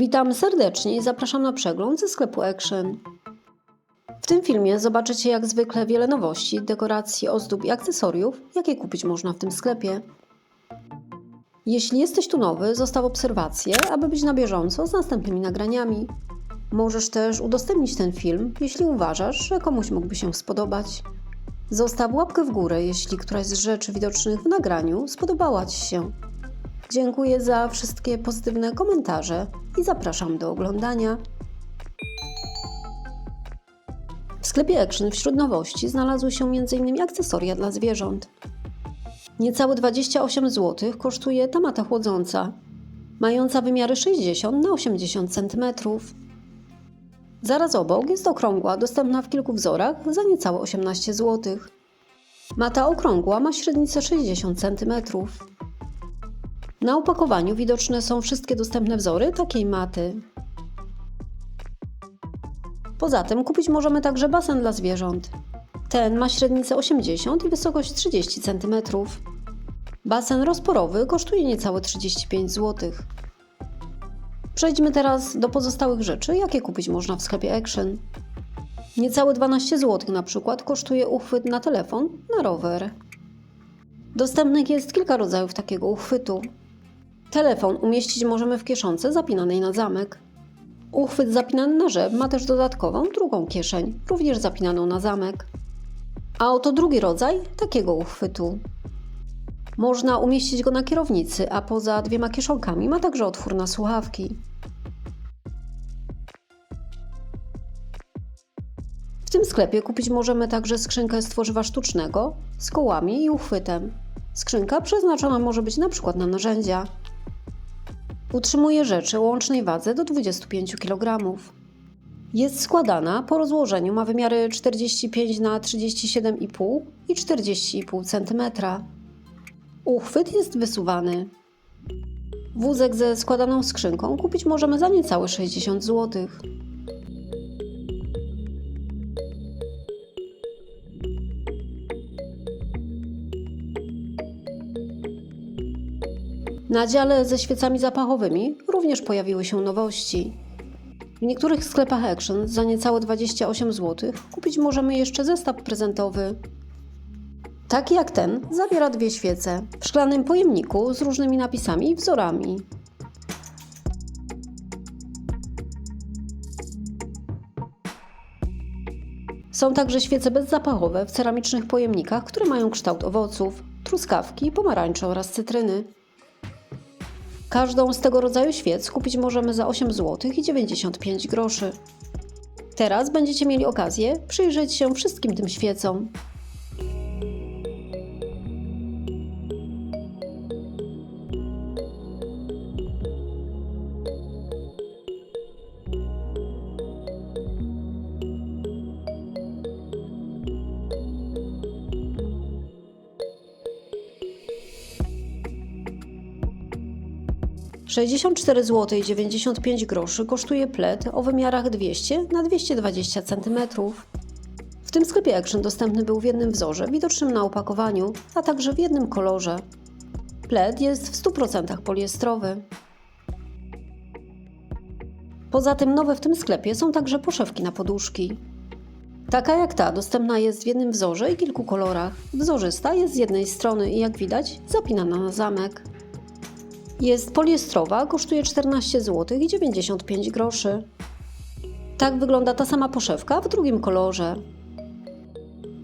Witam serdecznie i zapraszam na przegląd ze sklepu Action. W tym filmie zobaczycie jak zwykle wiele nowości, dekoracji, ozdób i akcesoriów, jakie kupić można w tym sklepie. Jeśli jesteś tu nowy, zostaw obserwację, aby być na bieżąco z następnymi nagraniami. Możesz też udostępnić ten film, jeśli uważasz, że komuś mógłby się spodobać. Zostaw łapkę w górę, jeśli któraś z rzeczy widocznych w nagraniu spodobała Ci się. Dziękuję za wszystkie pozytywne komentarze i zapraszam do oglądania. W sklepie Action wśród nowości znalazły się m.in. akcesoria dla zwierząt. Niecałe 28 zł kosztuje tamata chłodząca, mająca wymiary 60 na 80 cm. Zaraz obok jest okrągła, dostępna w kilku wzorach za niecałe 18 zł. Mata okrągła ma średnicę 60 cm. Na opakowaniu widoczne są wszystkie dostępne wzory takiej maty. Poza tym kupić możemy także basen dla zwierząt. Ten ma średnicę 80 i wysokość 30 cm. Basen rozporowy kosztuje niecałe 35 zł. Przejdźmy teraz do pozostałych rzeczy, jakie kupić można w sklepie Action. Niecałe 12 zł na przykład kosztuje uchwyt na telefon na rower. Dostępnych jest kilka rodzajów takiego uchwytu. Telefon umieścić możemy w kieszonce zapinanej na zamek. Uchwyt zapinany na rzep ma też dodatkową drugą kieszeń, również zapinaną na zamek. A oto drugi rodzaj takiego uchwytu. Można umieścić go na kierownicy, a poza dwiema kieszonkami ma także otwór na słuchawki. W tym sklepie kupić możemy także skrzynkę z tworzywa sztucznego z kołami i uchwytem. Skrzynka przeznaczona może być na przykład na narzędzia. Utrzymuje rzeczy o łącznej wadze do 25 kg. Jest składana, po rozłożeniu ma wymiary 45 na 37,5 i 40,5 cm. Uchwyt jest wysuwany. Wózek ze składaną skrzynką kupić możemy za niecałe 60 zł. Na dziale ze świecami zapachowymi również pojawiły się nowości. W niektórych sklepach Action za niecałe 28 zł kupić możemy jeszcze zestaw prezentowy. Taki jak ten zawiera dwie świece w szklanym pojemniku z różnymi napisami i wzorami. Są także świece bezzapachowe w ceramicznych pojemnikach, które mają kształt owoców, truskawki, pomarańcze oraz cytryny. Każdą z tego rodzaju świec kupić możemy za 8 zł i 95 groszy. Teraz będziecie mieli okazję przyjrzeć się wszystkim tym świecom. Sześćdziesiąt cztery zł i 95 groszy kosztuje plet o wymiarach 200 na 220 cm. W tym sklepie Action dostępny był w jednym wzorze, widocznym na opakowaniu, a także w jednym kolorze. Plet jest w 100% poliestrowy. Poza tym nowe w tym sklepie są także poszewki na poduszki. Taka jak ta dostępna jest w jednym wzorze i kilku kolorach. Wzorzysta jest z jednej strony i jak widać zapinana na zamek. Jest poliestrowa, kosztuje 14 zł i 95 groszy. Tak wygląda ta sama poszewka w drugim kolorze.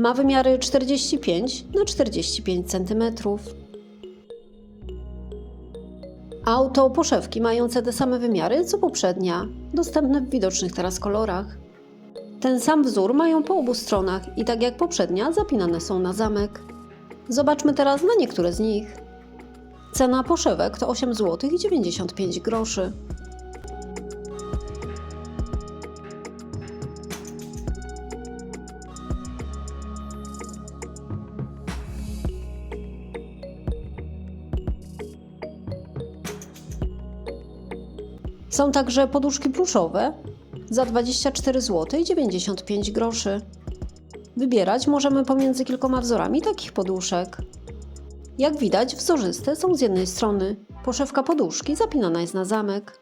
Ma wymiary 45 na 45 cm. Auto poszewki mające te same wymiary co poprzednia, dostępne w widocznych teraz kolorach. Ten sam wzór mają po obu stronach i tak jak poprzednia zapinane są na zamek. Zobaczmy teraz na niektóre z nich. Cena poszewek to 8 zł i 95 groszy. Są także poduszki pluszowe za 24 zł i 95 groszy. Wybierać możemy pomiędzy kilkoma wzorami takich poduszek. Jak widać, wzorzyste są z jednej strony. Poszewka poduszki zapinana jest na zamek.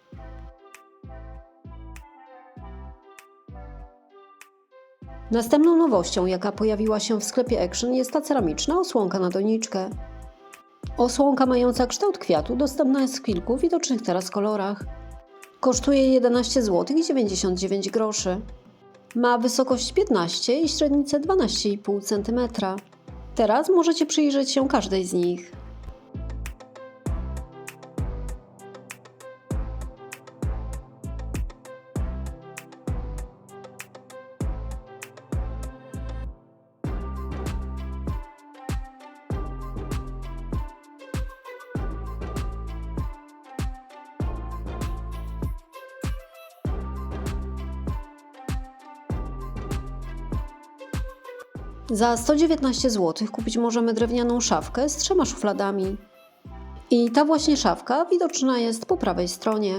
Następną nowością, jaka pojawiła się w sklepie Action, jest ta ceramiczna osłonka na doniczkę. Osłonka mająca kształt kwiatu dostępna jest w kilku widocznych teraz kolorach. Kosztuje 11 zł 99 groszy. Ma wysokość 15 i średnicę 12,5 cm. Teraz możecie przyjrzeć się każdej z nich. Za 119 zł kupić możemy drewnianą szafkę z trzema szufladami. I ta właśnie szafka widoczna jest po prawej stronie.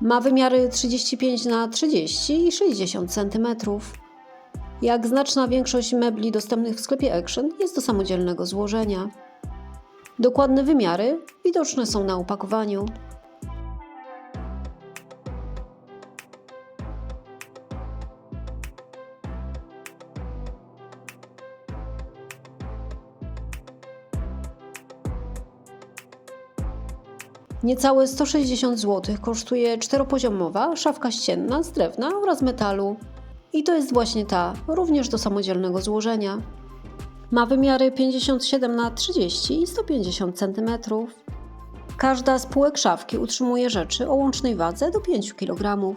Ma wymiary 35 na 30 i 60 cm. Jak znaczna większość mebli dostępnych w sklepie Action jest do samodzielnego złożenia. Dokładne wymiary widoczne są na opakowaniu. Niecałe 160 zł kosztuje czteropoziomowa szafka ścienna z drewna oraz metalu. I to jest właśnie ta, również do samodzielnego złożenia. Ma wymiary 57 na 30 i 150 cm. Każda z półek szafki utrzymuje rzeczy o łącznej wadze do 5 kg.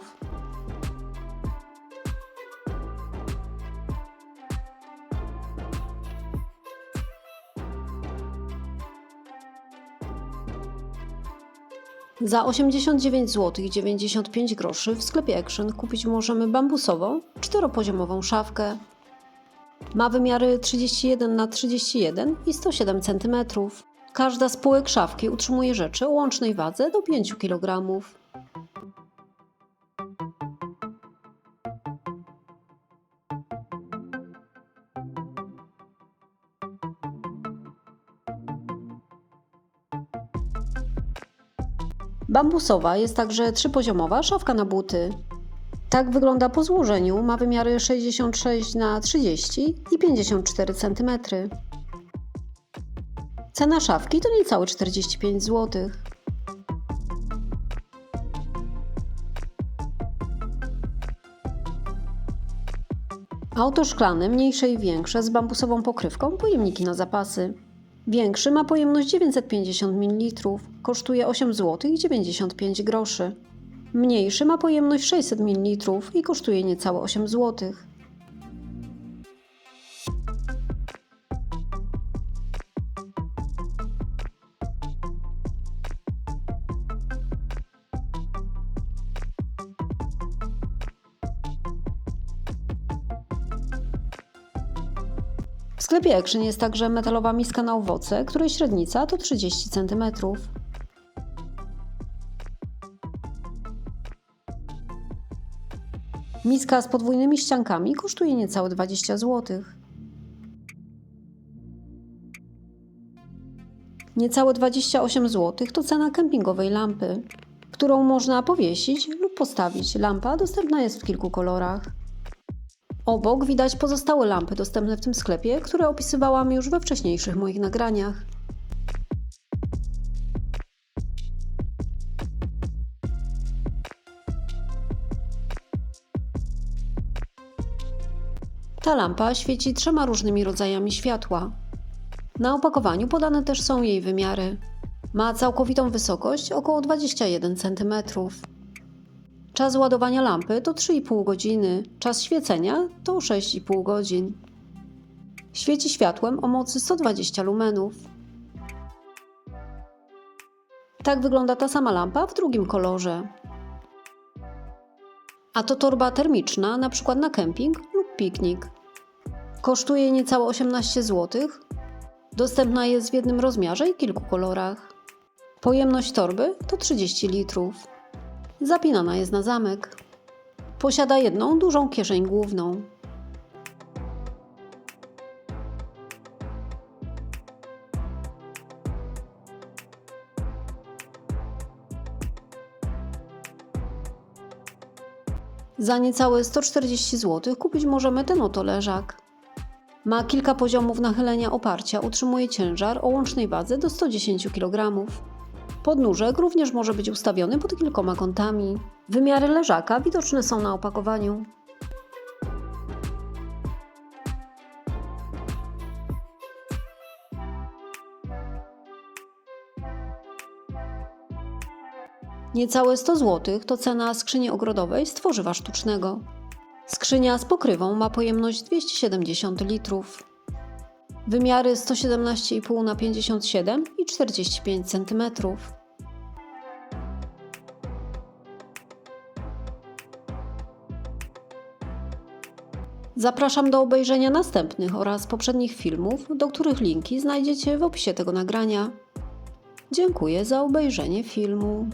Za 89 zł i 95 groszy w sklepie Action kupić możemy bambusową, czteropoziomową szafkę. Ma wymiary 31 na 31 i 107 cm. Każda z półek szafki utrzymuje rzeczy o łącznej wadze do 5 kg. Bambusowa jest także trzypoziomowa szafka na buty. Tak wygląda po złożeniu, ma wymiary 66 na 30 i 54 cm. Cena szafki to niecałe 45 zł. Auto szklane, mniejsze i większe, z bambusową pokrywką, pojemniki na zapasy. Większy ma pojemność 950 ml, kosztuje 8 zł i 95 groszy. Mniejszy ma pojemność 600 ml i kosztuje niecałe 8 zł. W sklepie Action jest także metalowa miska na owoce, której średnica to 30 cm. Miska z podwójnymi ściankami kosztuje niecałe 20 zł. Niecałe 28 zł to cena kempingowej lampy, którą można powiesić lub postawić. Lampa dostępna jest w kilku kolorach. Obok widać pozostałe lampy dostępne w tym sklepie, które opisywałam już we wcześniejszych moich nagraniach. Ta lampa świeci trzema różnymi rodzajami światła. Na opakowaniu podane też są jej wymiary. Ma całkowitą wysokość około 21 cm. Czas ładowania lampy to 3,5 godziny, czas świecenia to 6,5 godzin. Świeci światłem o mocy 120 lumenów. Tak wygląda ta sama lampa w drugim kolorze. A to torba termiczna, na przykład na kemping lub piknik. Kosztuje niecałe 18 zł. Dostępna jest w jednym rozmiarze i kilku kolorach. Pojemność torby to 30 litrów. Zapinana jest na zamek. Posiada jedną dużą kieszeń główną. Za niecałe 140 zł kupić możemy ten oto leżak. Ma kilka poziomów nachylenia oparcia, utrzymuje ciężar o łącznej wadze do 110 kg. Podnóżek również może być ustawiony pod kilkoma kątami. Wymiary leżaka widoczne są na opakowaniu. Niecałe 100 zł to cena skrzyni ogrodowej z tworzywa sztucznego. Skrzynia z pokrywą ma pojemność 270 litrów. Wymiary 117,5 na 57 i 45 cm. Zapraszam do obejrzenia następnych oraz poprzednich filmów, do których linki znajdziecie w opisie tego nagrania. Dziękuję za obejrzenie filmu.